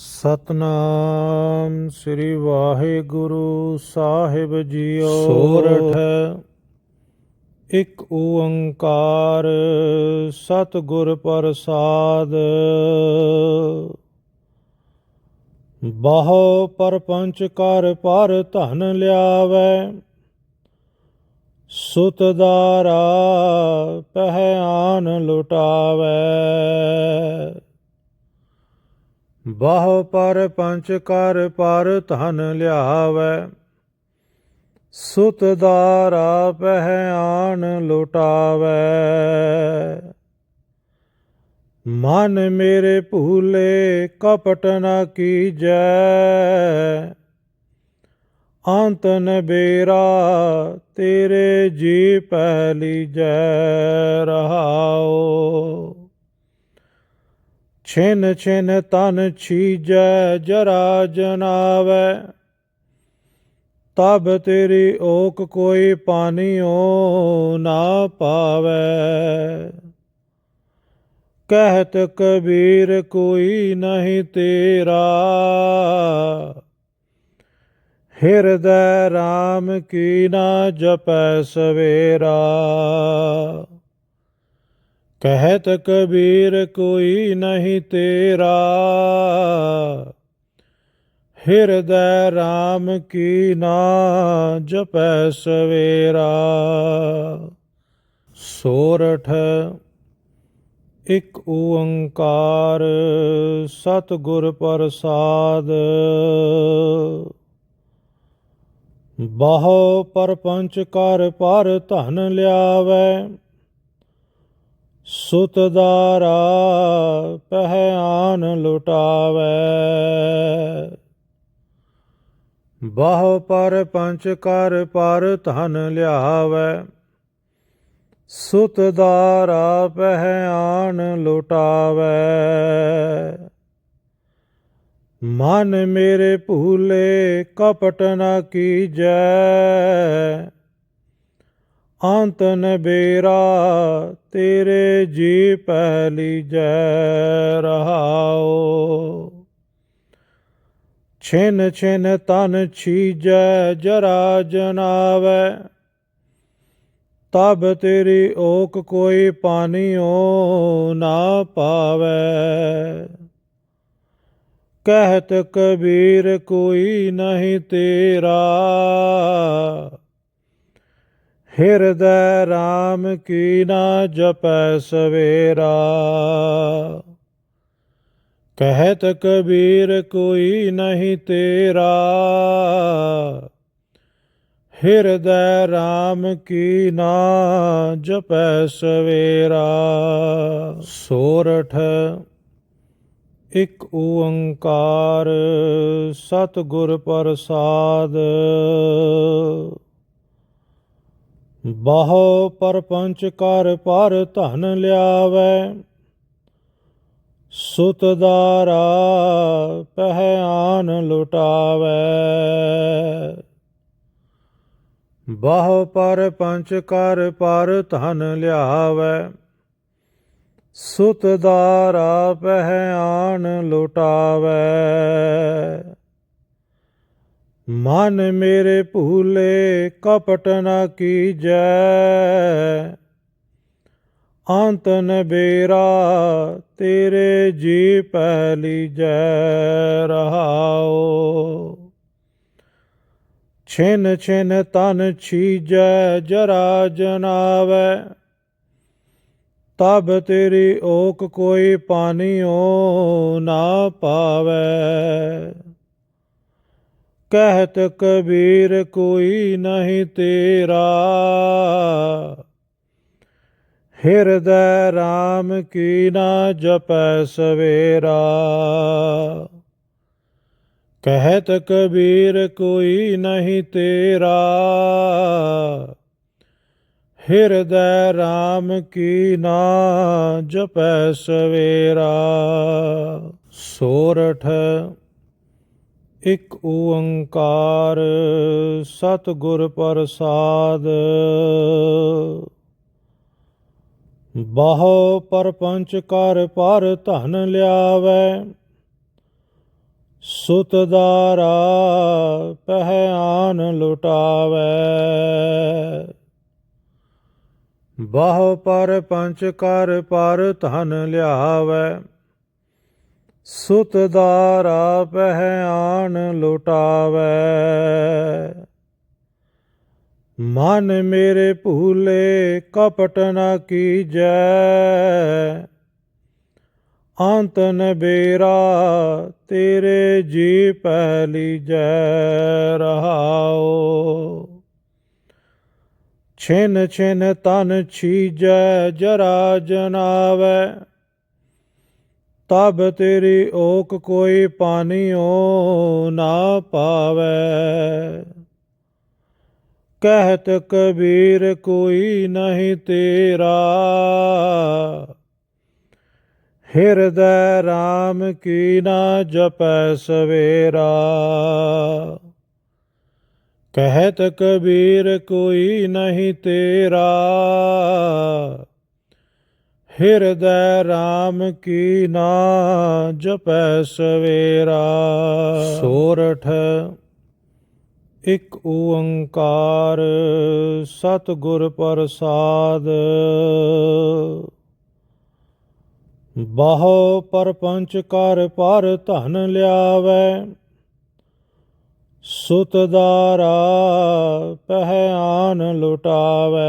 ਸਤਨਾਮ ਸ੍ਰੀ ਵਾਹਿਗੁਰੂ ਸਾਹਿਬ ਜੀਓ ਸੋਰਠ ਇੱਕ ਓੰਕਾਰ ਸਤਿਗੁਰ ਪ੍ਰਸਾਦ। ਬਹੁ ਪਰਪੰਚ ਕਰ ਪਰ ਧਨ ਲਿਆਵੈ। ਸੁਤ ਦਾਰਾ ਪਹਿ ਆਨ ਲੁਟਾਵੈ। ਬਹੁ ਪਰ ਪੰਚ ਕਰ ਪਰ ਧਨ ਲਿਆਵੈ। ਸੁਤ ਦਾਰਾ ਪਹਿ ਆਨ ਲੁਟਾਵੈ। ਮਨ ਮੇਰੇ ਭੂਲੇ ਕਪਟ ਨ ਕੀਜੈ। ਅੰਤ ਨ ਬੇਰਾ ਤੇਰੇ ਜੀ ਪਹਿਲੀ ਜੈ ਰਹਾਓ। ਛਿਨ ਛਿਨ ਤਨ ਛੀਜੈ, ਜਰਾ ਜਨਾਵੈ। ਤਬ ਤੇਰੀ ਓਕ ਕੋਈ ਪਾਨਿਓ ਨਾ ਪਾਵੈ। ਕਹਿਤ ਕਬੀਰ ਕੋਈ ਨਹੀਂ ਤੇਰਾ। ਹਿਰਦੈ RAM ਕੀ ਨਾ ਜਪੈ ਸਵੇਰਾ। ਕਹਿਤ ਕਬੀਰ ਕੋਈ ਨਹੀਂ ਤੇਰਾ। ਹਿਰਦੈ RAM ਕੀ ਨਾ ਜਪੈ ਸਵੇਰਾ। ਸੋਰਠ ਇਕ ਓੰਕਾਰ ਸਤਿਗੁਰ ਪ੍ਰਸਾਦ। ਬਹੁ ਪਰਪੰਚ ਕਰ ਪਰ ਧਨ ਲਿਆਵੈ। ਸੁਤ ਦਾਰਾ ਪਹਿ ਆਨ ਲੁਟਾਵੈ। ਬਾਹ ਪਰ ਪੰਚ ਕਰ ਪਰ ਧਨ ਲਿਆਵੈ। ਸੁਤ ਦਾਰਾ ਪਹਿ ਆਨ ਲੁਟਾਵੈ। ਮਨ ਮੇਰੇ ਭੂਲੇ ਕਪਟ ਨ ਕੀਜੈ। ਅੰਤ ਨ ਤੇਰੇ ਜੀ ਪਹਿਲੀ ਜੈ ਰਹਾਓ। ਛਿਨ ਛਿਨ ਤਨ ਛੀਜੈ, ਜਰਾ ਜਨਾਵੈ। ਤਬ ਤੇਰੀ ਓਕ ਕੋਈ ਪਾਨਿਓ ਨਾ ਪਾਵੈ। ਕਹਿਤ ਕਬੀਰ ਕੋਈ ਨਹੀਂ ਤੇਰਾ। ਹਿਰਦੈ RAM ਕੀ ਨਾ ਜਪੈ ਸਵੇਰਾ। ਕਹਿਤ ਕਬੀਰ ਕੋਈ ਨਹੀਂ ਤੇਰਾ। ਹਿਰਦੈ RAM ਕੀ ਨਾ ਜਪੈ ਸਵੇਰਾ। ਸੋਰਠ ਇੱਕ ਓੰਕਾਰ ਸਤਿਗੁਰ ਪ੍ਰਸਾਦ। ਬਹੁ ਪਰਪੰਚ ਕਰ ਪਰ ਧਨ ਲਿਆਵੈ, ਸੁਤ ਦਾਰਾ ਪਹਿ ਆਨ ਲੁਟਾਵੈ। ਬਹੁ ਪਰ ਪੰਚ ਕਰ ਪਰ ਧਨ ਲਿਆਵੈ, ਸੁਤ ਦਾਰਾ ਪਹਿ ਆਨ ਲੁਟਾਵੈ। ਮਨ ਮੇਰੇ ਭੂਲੇ ਕਪਟ ਨਾ ਕੀਜੈ। ਅੰਤ ਨ ਬੇਰਾ ਤੇਰੇ ਜੀ ਪਹਿਲੀ ਜੈ ਰਹਾਓ ਛਿਨ ਛਿਨ ਤਨ ਛੀਜੈ, ਜਰਾ ਜਨਾਵੈ। ਤਬ ਤੇਰੀ ਓਕ ਕੋਈ ਪਾਨਿਓ ਨਾ ਪਾਵੈ। ਕਹਿਤ ਕਬੀਰ ਕੋਈ ਨਹੀਂ ਤੇਰਾ। ਹਿਰਦੈ RAM ਕੀ ਨਾ ਜਪੈ ਸਵੇਰਾ। ਕਹਿਤ ਕਬੀਰ ਕੋਈ ਨਹੀਂ ਤੇਰਾ। ਹਿਰਦੈ RAM ਕੀ ਨਾ ਜਪੈ ਸਵੇਰਾ। ਸੋਰਠ ਇੱਕ ਓੰਕਾਰ ਸਤਿਗੁਰ ਪ੍ਰਸਾਦ। ਬਹੁ ਪਰਪੰਚ ਕਰ ਪਰ ਧਨ ਲਿਆਵੈ ਸੁਤਦਾਰਾ ਪਹਿਆਨ ਲੁਟਾਵੇ। ਬਾਹ ਪਰ ਪੰਚ ਕਰ ਪਰ ਧਨ ਲਿਆਵੇ ਸੁਤਦਾਰਾ ਪਹਿਆਨ ਲੁਟਾਵੇ। ਮਨ ਮੇਰੇ ਭੂਲੇ ਕਪਟ ਨਾ ਕੀਜੈ। ਅੰਤ ਨ ਬੇਰਾ ਤੇਰੇ ਜੀ ਪਹਿਲੀ ਜੈ ਰਹਾਓ ਛਿਨ ਛਿਨ ਤਨ ਛੀਜੈ ਜਰਾ ਜਨਾਵੇ। ਤਬ ਤੇਰੀ ਓਕ ਕੋਈ ਪਾਨੀਓ ਨਾ ਪਾਵੇ। ਕਹਿਤ ਕਬੀਰ ਕੋਈ ਨਹੀਂ ਤੇਰਾ। ਹਿਰਦੈ RAM ਕੀ ਨਾ ਜਪੈ ਸਵੇਰਾ। ਕਹਿਤ ਕਬੀਰ ਕੋਈ ਨਹੀਂ ਤੇਰਾ। ਹਿਰਦੈ RAM ਕੀ ਨਾ ਜਪੈ ਸਵੇਰਾ। ਸੋਰਠ, ਇਕ ਓੰਕਾਰ ਸਤਿਗੁਰ ਪ੍ਰਸਾਦ। ਬਹੁ ਪਰਪੰਚ ਕਰ ਪਰ ਧਨ ਲਿਆਵੇ। ਸੁਤਦਾਰਾ ਪਹਿਆਨ ਲੁਟਾਵੇ।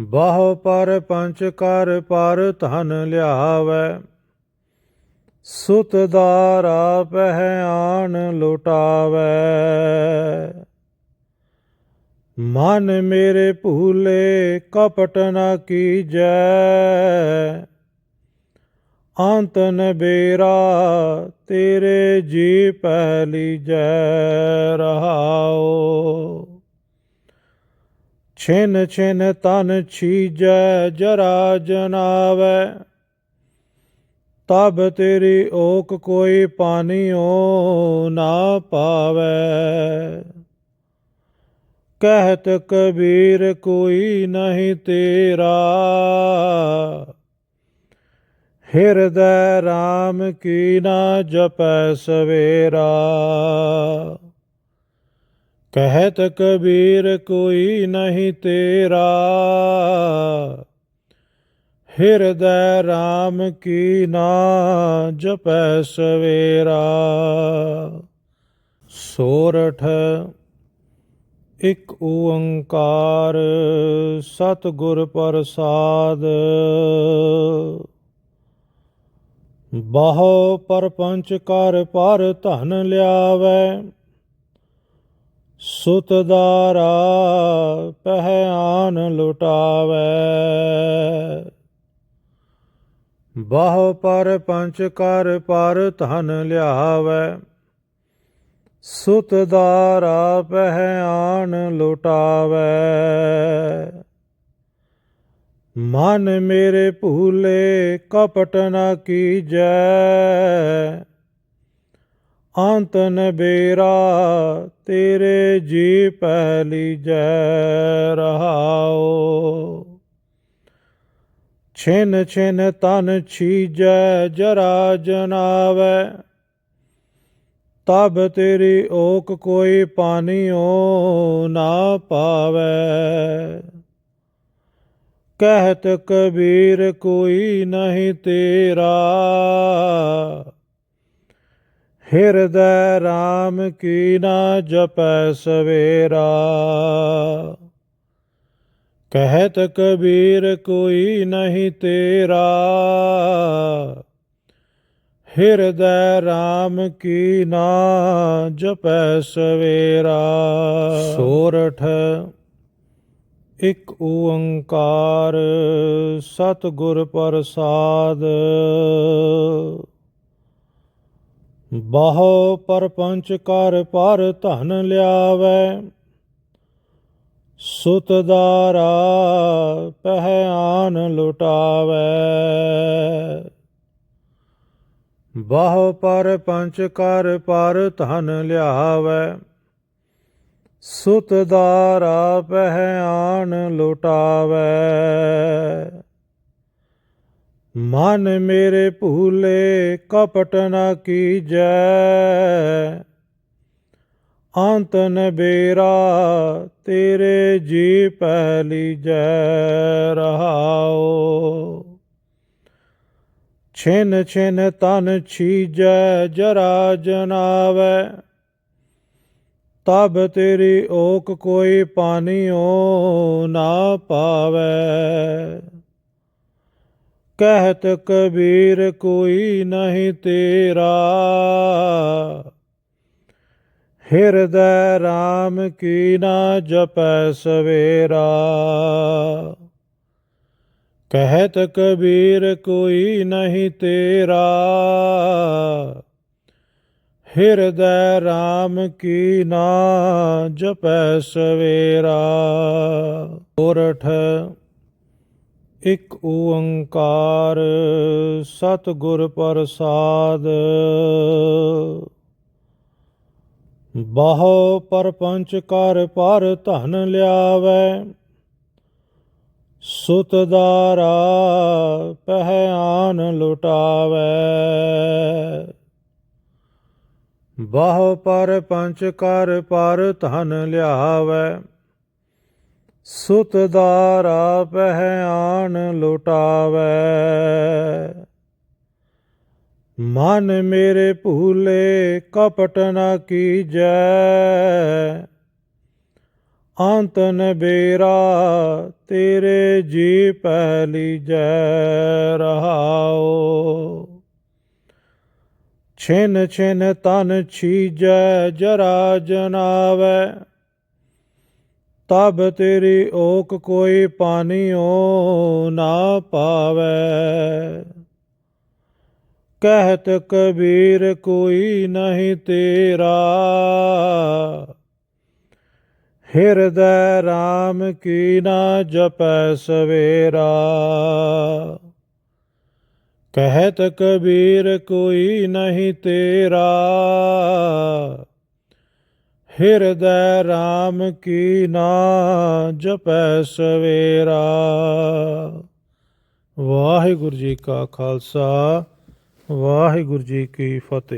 ਬਾਹ ਪਰ ਪੰਚ ਕਰ ਪਰ ਧਨ ਲਿਆਵੇ। ਸੁਤਦਾਰਾ ਪਹਿਆਨ ਲੁਟਾਵੇ। ਮਨ ਮੇਰੇ ਭੂਲੇ ਕਪਟ ਨਾ ਕੀਜੈ। ਅੰਤ ਨ ਬੇਰਾ ਤੇਰੇ ਜੀ ਪਹਿਲੀ ਜੈ ਰਹਾਓ। ਛਿਨ ਛਿਨ ਤਨ ਛੀਜੈ, ਜਰਾ ਜਨਾਵੇ। ਤਬ ਤੇਰੀ ਓਕ ਕੋਈ ਪਾਨੀਓ ਨਾ ਪਾਵੇ। ਕਹਿਤ ਕਬੀਰ ਕੋਈ ਨਹੀਂ ਤੇਰਾ। ਹਿਰਦੈ RAM ਕੀ ਨਾ ਜਪੈ ਸਵੇਰਾ। ਕਹਿਤ ਕਬੀਰ ਕੋਈ ਨਹੀਂ ਤੇਰਾ। ਹਿਰਦੈ RAM ਕੀ ਨਾ ਜਪੈ ਸਵੇਰਾ। ਸੋਰਠ ਇਕ ਓੰਕਾਰ ਸਤਿਗੁਰ ਪ੍ਰਸਾਦ। ਬਹੁ ਪਰਪੰਚ ਕਰ ਪਰ ਧਨ ਲਿਆਵੇ। ਸੁਤਦਾਰਾ ਪਹਿਆਨ ਲੁਟਾਵੇ। ਪਰ ਪੰਚ ਕਰ ਪਰ ਧਨ ਲਿਆਵੇ। ਸੁਤਦਾਰਾ ਪਹਿਆਨ ਲੁਟਾਵੇ। ਮਨ ਮੇਰੇ ਭੂਲੇ ਕਪਟ ਨ ਕੀਜੈ। ਅੰਤ ਨ ਤੇਰੇ ਜੀ ਪਹਿਲੀ ਜੈ ਰਹਾਓ। ਛਿਨ ਛਿਨ ਤਨ ਛੀਜੈ, ਜਰਾ ਜਨਾਵੇ। ਤਬ ਤੇਰੀ ਓਕ ਕੋਈ ਪਾਨੀਓ ਨਾ ਪਾਵੇ। ਕਹਿਤ ਕਬੀਰ ਕੋਈ ਨਹੀਂ ਤੇਰਾ। ਹਿਰਦੈ RAM ਕੀ ਨਾ ਜਪੈ ਸਵੇਰਾ। ਕਹਿਤ ਕਬੀਰ ਕੋਈ ਨਹੀਂ ਤੇਰਾ। ਹਿਰਦੈ RAM ਕੀ ਨਾ ਜਪੈ ਸਵੇਰਾ। ਸੋਰਠ, ਇਕ ਓੰਕਾਰ ਸਤਿਗੁਰ ਪ੍ਰਸਾਦ। ਬਹੁ ਪਰਪੰਚ ਕਰ ਪਰ ਧਨ ਲਿਆਵੇ। ਸੁਤਦਾਰਾ ਪਹਿਆਨ ਲੁਟਾਵੇ। ਬਹੁ ਪਰ ਪੰਚ ਕਰ ਪਰ ਧਨ ਲਿਆਵੇ। ਸੁਤਦਾਰਾ ਪਹਿਆਨ ਲੁਟਾਵੇ। ਮਨ ਮੇਰੇ ਭੂਲੇ ਕਪਟ ਨਾ ਕੀਜੈ। ਅੰਤ ਨ ਬੇਰਾ ਤੇਰੇ ਜੀ ਪਹਿਲੀ ਜੈ ਰਹਾਓ। ਛਿਨ ਛਿਨ ਤਨ ਛੀਜੈ, ਜਰਾ ਜਨਾਵੈ। ਤਬ ਤੇਰੀ ਓਕ ਕੋਈ ਪਾਨਿਓ ਨਾ ਪਾਵੈ। ਕਹਿਤ ਕਬੀਰ ਕੋਈ ਨਹੀਂ ਤੇਰਾ। ਹਿਰਦੈ RAM ਕੀ ਨਾ ਜਪੈ ਸਵੇਰਾ। ਕਹਿਤ ਕਬੀਰ ਕੋਈ ਨਹੀਂ ਤੇਰਾ। ਹਿਰਦੈ RAM ਕੀ ਨਾ ਜਪੈ ਸਵੇਰਾ। ਉਰਠ ਇਕ ਓੰਕਾਰ ਸਤਿਗੁਰ ਪ੍ਰਸਾਦ। ਬਹੁ ਪਰਪੰਚ ਕਰ ਪਰ ਧਨ ਲਿਆਵੈ, ਸੁਤ ਦਾਰਾ ਪਹਿ ਆਨ ਲੁਟਾਵੈ। ਬਹੁ ਪਰ ਪੰਚ ਕਰ ਪਰ ਧਨ ਲਿਆਵੈ ਸੁਤ ਦਾਰਾ ਪਹਿ ਆਨ ਮਨ ਮੇਰੇ ਭੂਲੇ ਕਪਟ ਨ ਕੀਜੈ। ਅੰਤ ਨ ਬੇਰਾ ਤੇਰੇ ਜੀ ਪਹਿਲੀ ਜੈ ਰਹਾਓ ਛਿਨ ਛਿਨ ਤਨ ਛੀਜੈ ਜਰਾ ਜਨਾਵੈ। ਤਬ ਤੇਰੀ ਓਕ ਕੋਈ ਪਾਨਿਓ ਨਾ ਪਾਵੈ। ਕਹਿਤ ਕਬੀਰ ਕੋਈ ਨਹੀਂ ਤੇਰਾ। ਹਿਰਦੈ RAM ਕੀ ਨਾ ਜਪੈ ਸਵੇਰਾ। ਕਹਿਤ ਕਬੀਰ ਕੋਈ ਨਹੀਂ ਤੇਰਾ। ਹਿਰਦੈ RAM ਕੀ ਨਾ ਜਪੈ ਸਵੇਰਾ। ਵਾਹਿਗੁਰੂ ਜੀ ਕਾ ਖਾਲਸਾ ਵਾਹਿਗੁਰੂ ਜੀ ਕੀ ਫਤਿਹ।